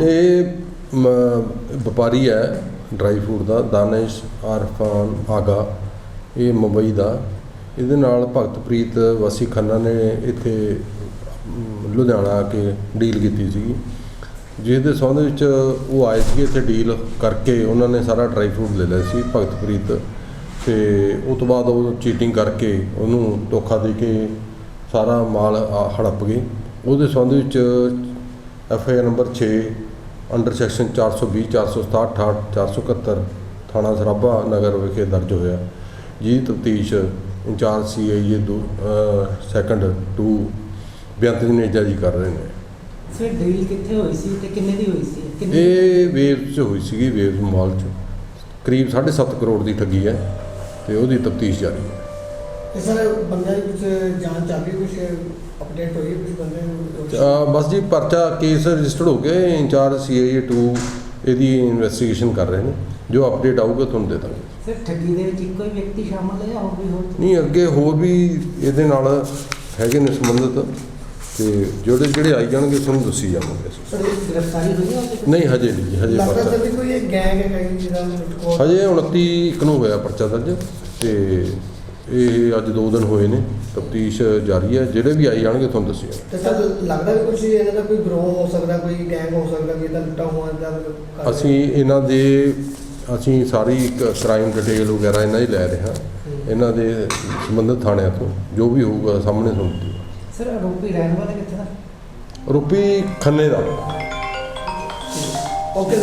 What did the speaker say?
ਇਹ ਮ- ਵਪਾਰੀ ਹੈ ਡਰਾਈ ਫਰੂਟ ਦਾ, ਦਾਨਿਸ਼, ਆਰਫਾਨ, ਆਗਾ, ਇਹ ਮੁੰਬਈ ਦਾ। ਇਹਦੇ ਨਾਲ ਭਗਤਪ੍ਰੀਤ ਵਾਸੀ ਖੰਨਾ ਨੇ ਇੱਥੇ ਲੁਧਿਆਣਾ ਆ ਕੇ ਡੀਲ ਕੀਤੀ ਸੀਗੀ। ਜਿਹਦੇ ਸੰਬੰਧ ਵਿੱਚ ਉਹ ਆਏ ਸੀ ਇੱਥੇ ਡੀਲ ਕਰਕੇ, ਉਹਨਾਂ ਨੇ ਸਾਰਾ ਡਰਾਈ ਫਰੂਟ ਲੈ ਲਿਆ ਸੀ ਭਗਤਪ੍ਰੀਤ। ਤੇ ਉਸ ਤੋਂ ਬਾਅਦ ਉਹ ਚੀਟਿੰਗ ਕਰਕੇ ਉਹਨੂੰ ਧੋਖਾ ਦੇ ਕੇ ਸਾਰਾ ਮਾਲ ਆ- ਹੜੱਪ ਗਏ। ਉਹਦੇ ਸੰਬੰਧ ਵਿੱਚ F I R number 6 under section 420 467 68 471 ਥਾਣਾ ਸਰਾਭਾ ਨਗਰ ਵਿਖੇ ਦਰਜ ਹੋਇਆ। ਜਿਹਦੀ ਤਫਤੀਸ਼ ਇੰਚਾਰਜ ਸੀ ਆਈ ਏ ਸੈਕੰਡ 2 ਬੇਅੰਤ ਨੇਜਾ ਜੀ ਕਰ ਰਹੇ ਨੇ। ਸਰ ਡੀਲ ਕਿੱਥੇ ਹੋਈ ਸੀ ਤੇ ਕਿੰਨੇ ਦੀ ਹੋਈ ਸੀ? ਇਹ ਵੇਵਸ 'ਚ ਹੋਈ ਸੀਗੀ ਵੇਵਸ ਮਾਲ 'ਚ। ਕਰੀਬ 7.5 ਕਰੋੜ ਦੀ ਠੱਗੀ ਹੈ ਤੇ ਉਹਦੀ ਤਫਤੀਸ਼ ਜਾਰੀ ਹੈ। ਤੇ ਸਰ ਬੰਦਿਆਂ ਦੀ ਕੁਝ ਜਾਂਚ ਚੱਲ ਰਹੀ ਕੁਝ ਅਪਡੇਟ ਹੋਈ ਕੁਝ ਬੰਦੇ ਨੂੰ ਅਹ ਬਸ ਜੀ ਪਰਚਾ ਕੇਸ ਰਜਿਸਟਰਡ ਹੋ ਗਿਆ ਇੰਚਾਰਜ ਸੀਆਈਏ 2 ਇਹਦੀ ਇਨਵੈਸਟੀਗੇਸ਼ਨ ਕਰ ਰਹੇ ਨੇ ਜੋ ਅਪਡੇਟ ਆਊਗਾ ਤੁਹਾਨੂੰ ਦੇ ਦਾਂਗੇ ਸਰ ਠੱਗੀ ਦੇ ਵਿੱਚ ਇੱਕੋ ਹੀ ਵਿਅਕਤੀ ਸ਼ਾਮਲ ਹੈ ਜਾਂ ਹੋਰ ਵੀ ਹੋਰ ਨਹੀਂ ਅੱਗੇ ਹੋਰ ਵੀ ਇਹਦੇ ਨਾਲ ਹੈਗੇ ਨੇ ਸੰਬੰਧਿਤ ਤੇ ਜਿਹੜੇ ਜਿਹੜੇ ਆਈ ਜਾਣਗੇ ਤੁਹਾਨੂੰ ਦੱਸੀ ਜਾਵਾਂਗੇ ਅਸੀਂ। ਸਰ ਇਹ ਗ੍ਰਿਫਤਾਰੀ ਹੋਈ ਹੈ ਉਹਦੇ ਵਿੱਚ? ਨਹੀਂ ਹਜੇ ਨਹੀਂ ਜੀ, ਹਜੇ ਲੱਗਦਾ ਪਰਚਾ ਸਰ ਵੀ ਕੋਈ ਇਹ ਗੈਂਗ ਹੈ ਕਈ ਜਿਹਦਾ ਹਜੇ 29 ਇੱਕ ਨੂੰ ਹੋਇਆ ਪਰਚਾ ਦਰਜ ਤੇ ਇਹ ਅੱਜ ਦੋ ਦਿਨ ਹੋਏ ਨੇ ਤਫਤੀਸ਼ ਜਾਰੀ ਹੈ ਜਿਹੜੇ ਵੀ ਆਈ ਜਾਣਗੇ ਤੁਹਾਨੂੰ ਦੱਸੀ ਜਾਵਾਂਗੇ ਤੇ ਸਰ ਲੱਗਦਾ ਵੀ ਕੁਝ ਇਹਨਾਂ ਦਾ ਕੋਈ ਗਰੋਹ ਹੋ ਸਕਦਾ ਕੋਈ ਗੈਂਗ ਹੋ ਸਕਦਾ ਵੀ ਇਹਦਾ ਲੁੱਟਾ ਹੋਇਆ ਦਾ ਅਸੀਂ ਇਹਨਾਂ ਦੇ ਅਸੀਂ ਸਾਰੀ ਕ੍ਰਾਈਮ ਡਿਟੇਲ ਵਗੈਰਾ ਇਹਨਾਂ ਦੀ ਲੈ ਰਹੇ ਹਾਂ। ਇਹਨਾਂ ਦੇ ਸੰਬੰਧਿਤ ਥਾਣਿਆਂ ਤੋਂ ਜੋ ਵੀ ਹੋਊਗਾ ਸਾਹਮਣੇ ਤੁਹਾਨੂੰ ਸਰ ਆਰੋਪੀ ਰਹਿਣ ਵਾਲਾ ਕਿੱਥੇ ਦਾ ਰੂਪੀ ਖੰਨੇ ਦਾ। ਓਕੇ